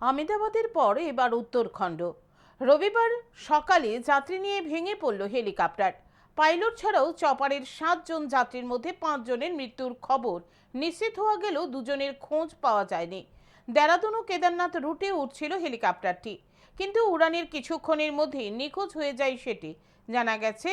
আমেদাবাদের পর এবার উত্তরখণ্ড। রবিবার সকালে যাত্রী নিয়ে ভেঙে পড়ল হেলিকপ্টার। পাইলট ছাড়াও চপারের সাতজন যাত্রীর মধ্যে পাঁচজনের মৃত্যুর খবর নিশ্চিত হওয়া গেলেও দুজনের খোঁজ পাওয়া যায়নি। দেরাদুন ও কেদারনাথ রুটে উঠছিল হেলিকপ্টারটি, কিন্তু উড়ানের কিছুক্ষণের মধ্যেই নিখোঁজ হয়ে যায় সেটি। জানা গেছে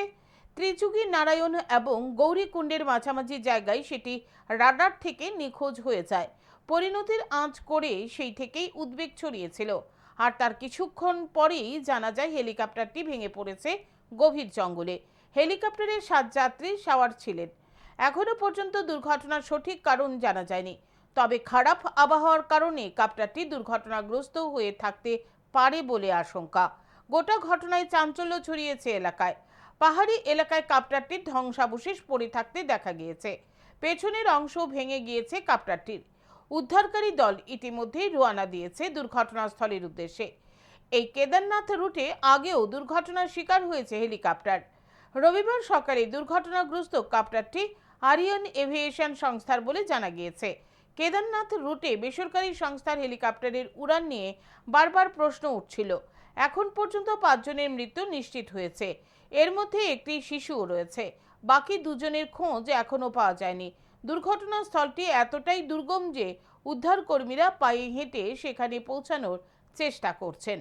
ত্রিচুগী নারায়ণ এবং গৌরীকুণ্ডের মাঝামাঝি জায়গায় সেটি রাডার থেকে নিখোঁজ হয়ে যায়। পরিণতির আঁচ করে সেই থেকেই উদ্বেগ ছড়িয়েছিল। আর তার কিছুক্ষণ পরেই জানা যায়, হেলিকপ্টারটি ভেঙে পড়েছে গভীর জঙ্গলে। হেলিকপ্টারের সাত যাত্রী সাওয়ার ছিলেন। এখনও পর্যন্ত দুর্ঘটনার সঠিক কারণ জানা যায়নি। তবে খারাপ আবহাওয়ার কারণে কাপ্টারটি দুর্ঘটনাগ্রস্ত হয়ে থাকতে পারে বলে আশঙ্কা। গোটা ঘটনায় চাঞ্চল্য ছড়িয়েছে এলাকায়। পাহাড়ি এলাকায় কাপ্টারটির ধ্বংসাবশেষ পড়ে থাকতে দেখা গিয়েছে। পেছনের অংশ ভেঙে গিয়েছে কাপ্টারটির। উদ্ধারকারী দল ইতিমধ্যেই রওনা দিয়েছে দুর্ঘটনাস্থলের উদ্দেশ্যে। এই কেদারনাথ রুটে আগেও দুর্ঘটনার শিকার হয়েছে হেলিকপ্টার। রবিবার সকালে দুর্ঘটনাগ্রস্ত কাপ্টারটি আরিয়ান এভিয়েশন সংস্থার বলে জানা গিয়েছে। কেদারনাথ রুটে বেসরকারি সংস্থার হেলিকপ্টারের উড়ান নিয়ে বারবার প্রশ্ন উঠছিল। এখন পর্যন্ত পাঁচজনের মৃত্যু নিশ্চিত হয়েছে। এর মধ্যে একটি শিশুও রয়েছে। বাকি দুজনের খোঁজ এখনও পাওয়া যায়নি। দুর্ঘটনাস্থলটি এতটাই দুর্গম যে উদ্ধারকর্মীরা পায়ে হেঁটে সেখানে পৌঁছানোর চেষ্টা করছেন।